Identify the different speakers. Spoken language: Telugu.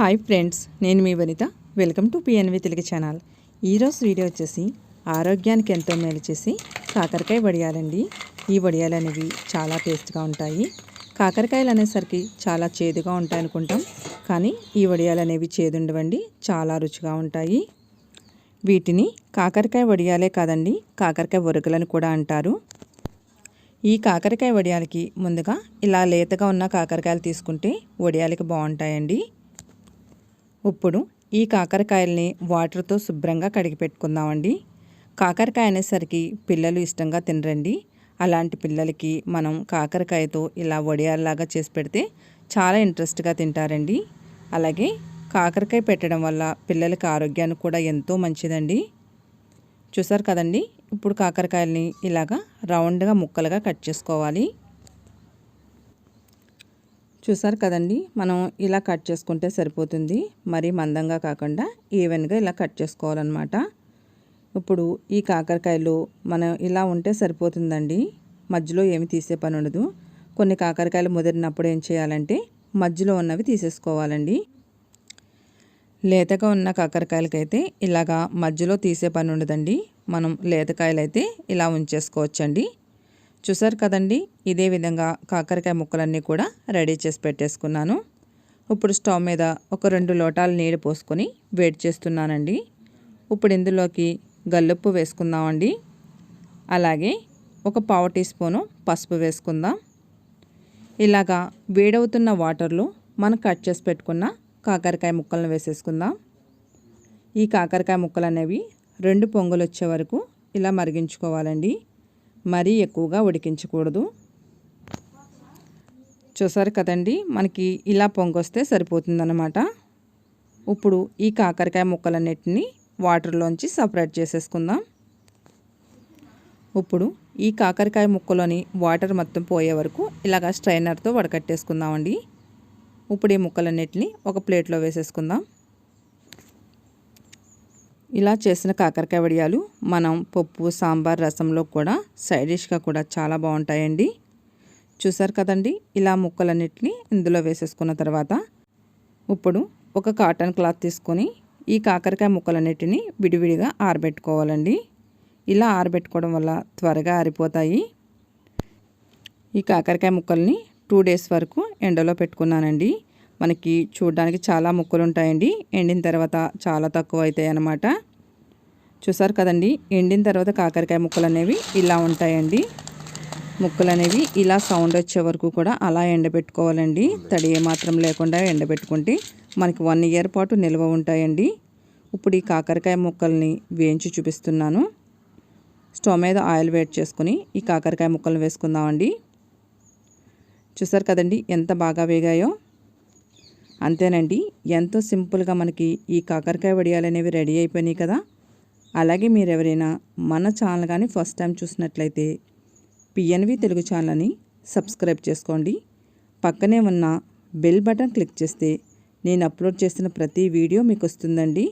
Speaker 1: హాయ్ ఫ్రెండ్స్ నేను మీ Vanitha. Welcome to PNV Telugu channel. ఈరోజు వీడియో వచ్చేసి ఆరోగ్యానికి ఎంతో మేలు చేసి కాకరకాయ వడియాలండి. ఈ వడియాలు అనేవి చాలా టేస్ట్గా ఉంటాయి. కాకరకాయలు అనేసరికి చాలా చేదుగా ఉంటాయి అనుకుంటాం. కానీ ఈ వడియాలు అనేవి చేదుండవండి చాలా రుచిగా ఉంటాయి. వీటిని కాకరకాయ వడియాలే కాదండి కాకరకాయ వరుగులని కూడా అంటారు. ఈ కాకరకాయ వడియాలకి ముందుగా ఇలా లేతగా ఉన్న కాకరకాయలు తీసుకుంటే వడియాలకి బాగుంటాయండి. ఇప్పుడు ఈ కాకరకాయల్ని వాటర్తో శుభ్రంగా కడిగి పెట్టుకుందామండి. కాకరకాయ అనేసరికి పిల్లలు ఇష్టంగా తినరండి. అలాంటి పిల్లలకి మనం కాకరకాయతో ఇలా వడియాల్లాగా చేసి పెడితే చాలా ఇంట్రెస్ట్గా తింటారండి. అలాగే కాకరకాయ పెట్టడం వల్ల పిల్లలకి ఆరోగ్యానికి కూడా ఎంతో మంచిదండి. చూసారు కదండి? ఇప్పుడు కాకరకాయలని ఇలాగా రౌండ్గా ముక్కలుగా కట్ చేసుకోవాలి. చూసారు కదండి? మనం ఇలా కట్ చేసుకుంటే సరిపోతుంది. మరీ మందంగా కాకుండా ఈవెన్గా ఇలా కట్ చేసుకోవాలన్నమాట. ఇప్పుడు ఈ కాకరకాయలు మనం ఇలా ఉంటే సరిపోతుందండి. మధ్యలో ఏమి తీసే పని ఉండదు. కొన్ని కాకరకాయలు ముదిరినప్పుడు ఏం చేయాలంటే మధ్యలో ఉన్నవి తీసేసుకోవాలండి. లేతగా ఉన్న కాకరకాయలకైతే ఇలాగా మధ్యలో తీసే పని ఉండదండి. మనం లేతకాయలు అయితే ఇలా ఉంచేసుకోవచ్చండి. చూసారు కదండి? ఇదే విధంగా కాకరకాయ ముక్కలన్నీ కూడా రెడీ చేసి పెట్టేసుకున్నాను. ఇప్పుడు స్టవ్ మీద ఒక రెండు లోటాలు నీళ్ళు పోసుకొని వేడి చేస్తున్నానండి. ఇప్పుడు ఇందులోకి గల్లుప్పు వేసుకుందామండి. అలాగే ఒక పావు టీ స్పూను పసుపు వేసుకుందాం. ఇలాగా వేడవుతున్న వాటర్లో మనం కట్ చేసి పెట్టుకున్న కాకరకాయ ముక్కలను వేసేసుకుందాం. ఈ కాకరకాయ ముక్కలు అనేవి రెండు పొంగులు వచ్చే వరకు ఇలా మరిగించుకోవాలండి. మరీ ఎక్కువగా ఉడికించకూడదు. చూసారు కదండి మనకి ఇలా పొంగొస్తే సరిపోతుందన్నమాట. ఇప్పుడు ఈ కాకరకాయ ముక్కలన్నిటిని వాటర్లోంచి సపరేట్ చేసేసుకుందాం. ఇప్పుడు ఈ కాకరకాయ ముక్కలోని వాటర్ మొత్తం పోయే వరకు ఇలాగ స్ట్రైనర్తో వడకట్టేసుకుందామండి. ఇప్పుడు ఈ ముక్కలన్నిటిని ఒక ప్లేట్లో వేసేసుకుందాం. ఇలా చేసిన కాకరకాయ వడియాలు మనం పప్పు సాంబార్ రసంలో కూడా సైడ్ డిష్గా కూడా చాలా బాగుంటాయండి. చూసారు కదండి? ఇలా ముక్కలన్నిటిని ఇందులో వేసేసుకున్న తర్వాత ఇప్పుడు ఒక కాటన్ క్లాత్ తీసుకొని ఈ కాకరకాయ ముక్కలన్నిటిని విడివిడిగా ఆరబెట్టుకోవాలండి. ఇలా ఆరబెట్టుకోవడం వల్ల త్వరగా ఆరిపోతాయి. ఈ కాకరకాయ ముక్కల్ని టూ డేస్ వరకు ఎండలో పెట్టుకున్నానండి. మనకి చూడడానికి చాలా ముక్కలు ఉంటాయండి ఎండిన తర్వాత చాలా తక్కువ అవుతాయి అన్నమాట. చూసారు కదండి? ఎండిన తర్వాత కాకరకాయ ముక్కలు అనేవి ఇలా ఉంటాయండి. ముక్కలు అనేవి ఇలా సౌండ్ వచ్చే వరకు కూడా అలా ఎండబెట్టుకోవాలండి. తడి ఏమాత్రం లేకుండా ఎండబెట్టుకుంటే మనకి వన్ ఇయర్ పాటు నిల్వ ఉంటాయండి. ఇప్పుడు ఈ కాకరకాయ ముక్కల్ని వేయించి చూపిస్తున్నాను. స్టవ్ మీద ఆయిల్ వేట్ చేసుకుని ఈ కాకరకాయ ముక్కలను వేసుకుందామండి. చూసారు కదండి? ఎంత బాగా వేగాయో. అంతేనండి ఎంతో సింపుల్గా మనకి ఈ కాకరకాయ వడియాలు అనేవి రెడీ అయిపోయినాయి కదా. అలాగే మీరు ఎవరైనా మన ఛానల్ కానీ ఫస్ట్ టైం చూసినట్లయితే పిఎన్వి తెలుగు ఛానల్ని సబ్స్క్రైబ్ చేసుకోండి. పక్కనే ఉన్న బెల్ బటన్ క్లిక్ చేస్తే నేను అప్లోడ్ చేసిన ప్రతి వీడియో మీకు వస్తుందండి